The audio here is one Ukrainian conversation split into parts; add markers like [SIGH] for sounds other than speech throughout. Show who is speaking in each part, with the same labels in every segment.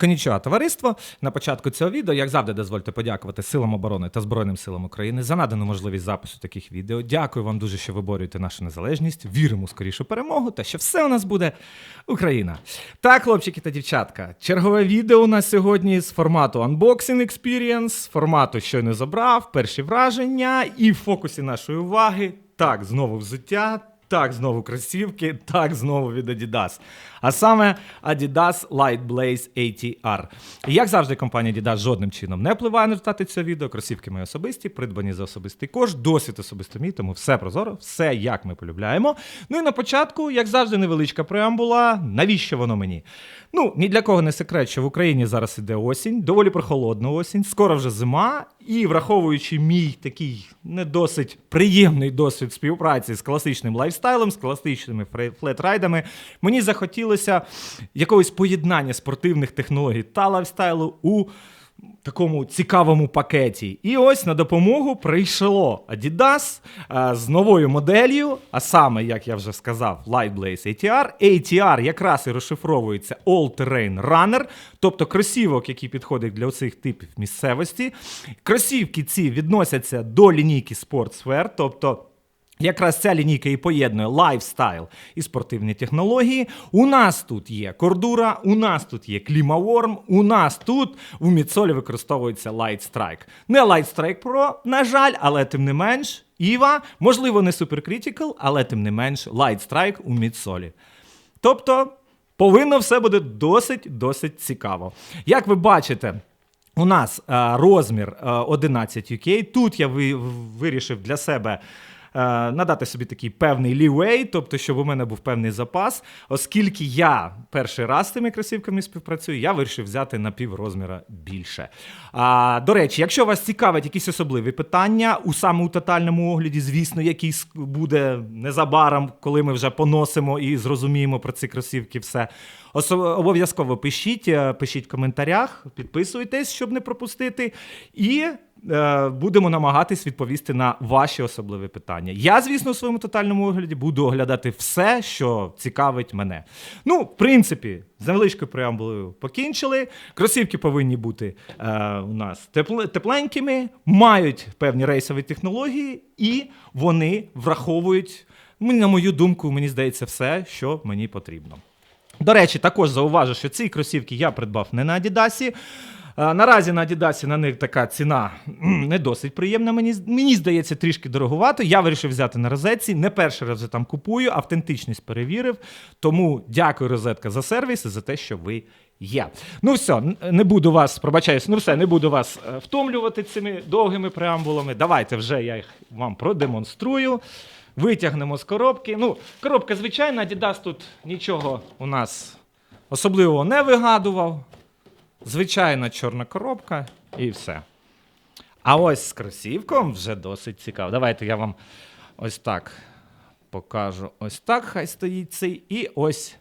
Speaker 1: Конічого товариство. На початку цього відео, як завжди, дозвольте подякувати Силам оборони та Збройним силам України за надану можливість запису таких відео. Дякую вам дуже, що ви борюєте нашу незалежність. Віримо у скорішу перемогу та що все у нас буде Україна. Так, хлопчики та дівчатка, чергове відео у нас сьогодні з формату Unboxing Experience, формату щойно забрав, перші враження і в фокусі нашої уваги. Так, знову взуття. Так, знову кросівки, так, знову від Adidas. А саме Adidas Light Blaze ATR. І як завжди, компанія Adidas жодним чином не впливає на результати цього відео. Кросівки мої особисті, придбані за особистий кошт, досвід особисто мій, тому все прозоро, все як ми полюбляємо. Ну і на початку, як завжди, невеличка преамбула. Навіщо воно мені? Ну, ні для кого не секрет, що в Україні зараз іде осінь, доволі прохолодна осінь, скоро вже зима, і враховуючи мій такий не досить приємний досвід співпраці з класичним лайфстайлом, з класичними флетрайдами, мені захотілося якогось поєднання спортивних технологій та лайфстайлу у такому цікавому пакеті. І ось на допомогу прийшло Adidas е, з новою моделлю, а саме, як я вже сказав, Light Blaze ATR. ATR якраз і розшифровується All Terrain Runner, тобто кросівок, який підходить для оцих типів місцевості. Кросівки ці відносяться до лінійки Sportswear, тобто. Якраз ця лінійка і поєднує лайфстайл і спортивні технології. У нас тут є кордура, у нас тут є клімаворм, у нас тут у Міцолі використовується Light Strike. Не Light Strike Pro, на жаль, але тим не менш, Іва, можливо, не Super але тим не менш Light Strike у Міцолі. Тобто, повинно все буде досить досить цікаво. Як ви бачите. У нас е, розмір е, 11 UK. Тут я ви, вирішив для себе надати собі такий певний лівей, тобто, щоб у мене був певний запас. Оскільки я перший раз з тими кросівками співпрацюю, я вирішив взяти на пів розміра більше. А, до речі, якщо вас цікавить якісь особливі питання, у саме у тотальному огляді, звісно, який буде незабаром, коли ми вже поносимо і зрозуміємо про ці кросівки все. Обов'язково пишіть, е, пишіть в коментарях, підписуйтесь, щоб не пропустити. І е, будемо намагатись відповісти на ваші особливі питання. Я, звісно, у своєму тотальному огляді буду оглядати все, що цікавить мене. Ну, в принципі, з невеличкою преамбулою покінчили. Кросівки повинні бути е, у нас тепленькими, мають певні рейсові технології, і вони враховують, на мою думку, мені здається, все, що мені потрібно. До речі, також зауважу, що ці кросівки я придбав не на Адідасі. Наразі на Адідасі на них така ціна не досить приємна. Мені, мені здається, трішки дороговато. Я вирішив взяти на розетці. Не перший раз вже там купую, автентичність перевірив. Тому дякую, розетка, за сервіс і за те, що ви є. Ну все, не буду вас, пробачаюсь, ну все, не буду вас е, втомлювати цими довгими преамбулами. Давайте вже я їх вам продемонструю. Витягнемо з коробки. Ну, коробка звичайна, Adidas тут нічого у нас особливого не вигадував. Звичайна чорна коробка і все. А ось з кросівком вже досить цікаво. Давайте я вам ось так покажу. Ось так хай стоїть цей. І ось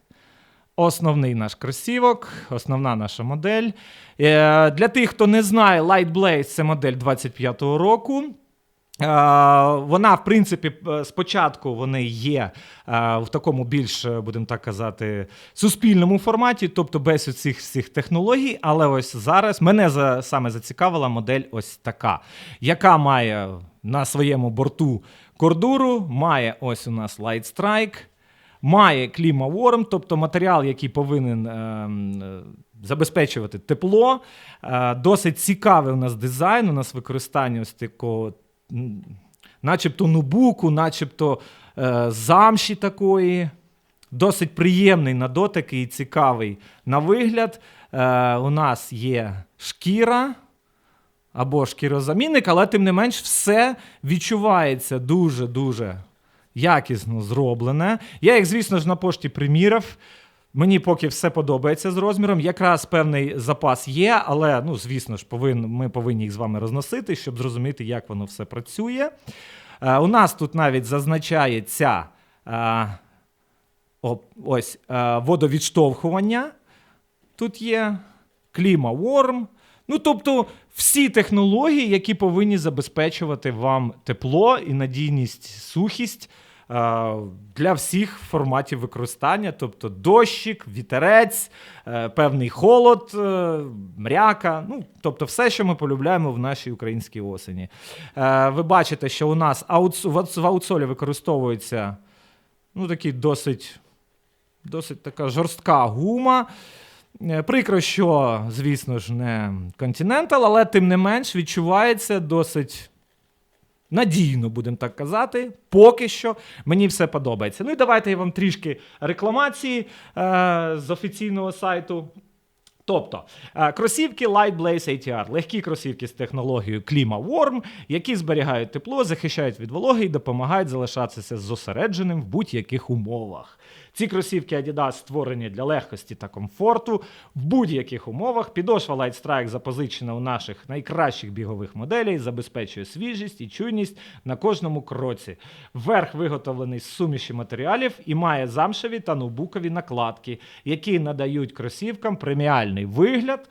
Speaker 1: основний наш кросівок, основна наша модель. Е, для тих, хто не знає, Light Blaze це модель 25-го року. Е, Вона, в принципі, спочатку вони є е, в такому більш, е, будемо так казати, суспільному форматі, тобто без цих всіх технологій. Але ось зараз мене за, саме зацікавила модель ось така, яка має на своєму борту кордуру, має ось у нас Light Strike, має клімаворм, тобто матеріал, який повинен е, забезпечувати тепло. Досить цікавий у нас дизайн, у нас використання ось такого, начебто нубуку, начебто е, замші такої. Досить приємний на дотик і цікавий на вигляд. Е, у нас є шкіра або шкірозамінник, але тим не менш все відчувається дуже-дуже якісно зроблене. Я їх, звісно ж, на пошті приміряв. Мені поки все подобається з розміром. Якраз певний запас є, але, ну, звісно ж, повин, ми повинні їх з вами розносити, щоб зрозуміти, як воно все працює. Е, у нас тут навіть зазначається е, ось е, водовідштовхування. Тут є кліма Worm. Ну, тобто, всі технології, які повинні забезпечувати вам тепло і надійність, сухість для всіх форматів використання, тобто дощик, вітерець, е, певний холод, е, мряка. Ну, тобто все, що ми полюбляємо в нашій українській осені. Е, Ви бачите, що у нас в аутсолі використовується ну, такий досить, досить така жорстка гума. Е, Прикро, що, звісно ж, не Continental, але тим не менш відчувається досить надійно, будемо так казати. Поки що мені все подобається. Ну і давайте я вам трішки рекламації е, з офіційного сайту. Тобто, е, кросівки Light Blaze ATR, легкі кросівки з технологією Klima Warm, які зберігають тепло, захищають від вологи і допомагають залишатися зосередженим в будь-яких умовах. Ці кросівки Adidas створені для легкості та комфорту в будь-яких умовах. Підошва Light Strike запозичена у наших найкращих бігових моделей, забезпечує свіжість і чуйність на кожному кроці. Верх виготовлений з суміші матеріалів і має замшеві та ноутбукові накладки, які надають кросівкам преміальний вигляд.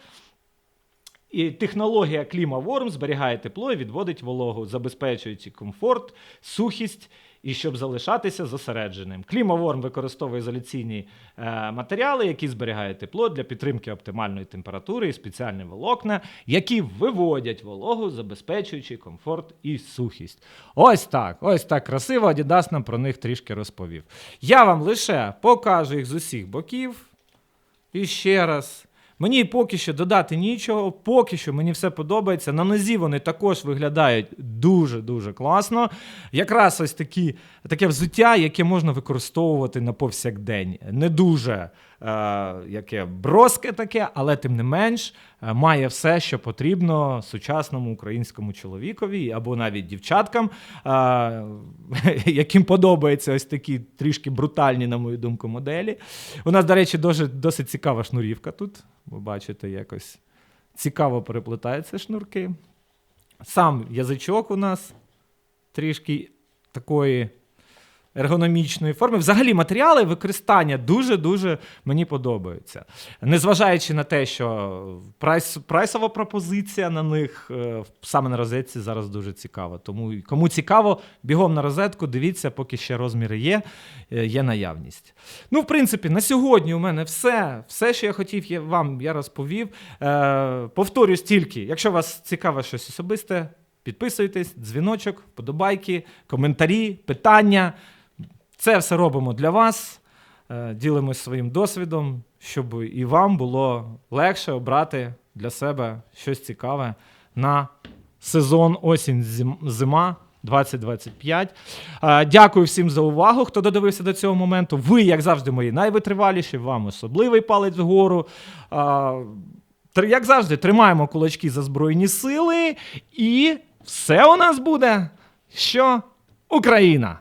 Speaker 1: І технологія Clima зберігає тепло і відводить вологу, забезпечуючи комфорт, сухість і щоб залишатися зосередженим. Clima використовує ізоляційні е, матеріали, які зберігають тепло для підтримки оптимальної температури і спеціальні волокна, які виводять вологу, забезпечуючи комфорт і сухість. Ось так, ось так красиво. Adidas нам про них трішки розповів. Я вам лише покажу їх з усіх боків. І ще раз. Мені поки що додати нічого, поки що мені все подобається. На нозі вони також виглядають дуже-дуже класно. Якраз ось такі, таке взуття, яке можна використовувати на повсякдень. Не дуже е, яке броске таке, але тим не менш е, має все, що потрібно сучасному українському чоловікові або навіть дівчаткам, е, [LAUGHS] яким подобаються ось такі трішки брутальні, на мою думку, моделі. У нас, до речі, дуже, досить цікава шнурівка тут. Ви бачите, якось цікаво переплетаються шнурки. Сам язичок у нас трішки такої ергономічної форми. Взагалі, матеріали використання дуже-дуже мені подобаються. Незважаючи на те, що прайс, прайсова пропозиція на них е, саме на розетці зараз дуже цікава. Тому кому цікаво, бігом на розетку, дивіться, поки ще розміри є, е, є наявність. Ну, в принципі, на сьогодні у мене все. Все, що я хотів, я вам я розповів. Е, повторюсь тільки, якщо вас цікаве щось особисте. Підписуйтесь, дзвіночок, вподобайки, коментарі, питання. Це все робимо для вас. Е, Ділимось своїм досвідом, щоб і вам було легше обрати для себе щось цікаве на сезон осінь зима. 2025. Е, Дякую всім за увагу, хто додивився до цього моменту. Ви, як завжди, мої найвитриваліші, вам особливий палець вгору. Е, Як завжди, тримаємо кулачки за Збройні сили, і все у нас буде. Що? Україна!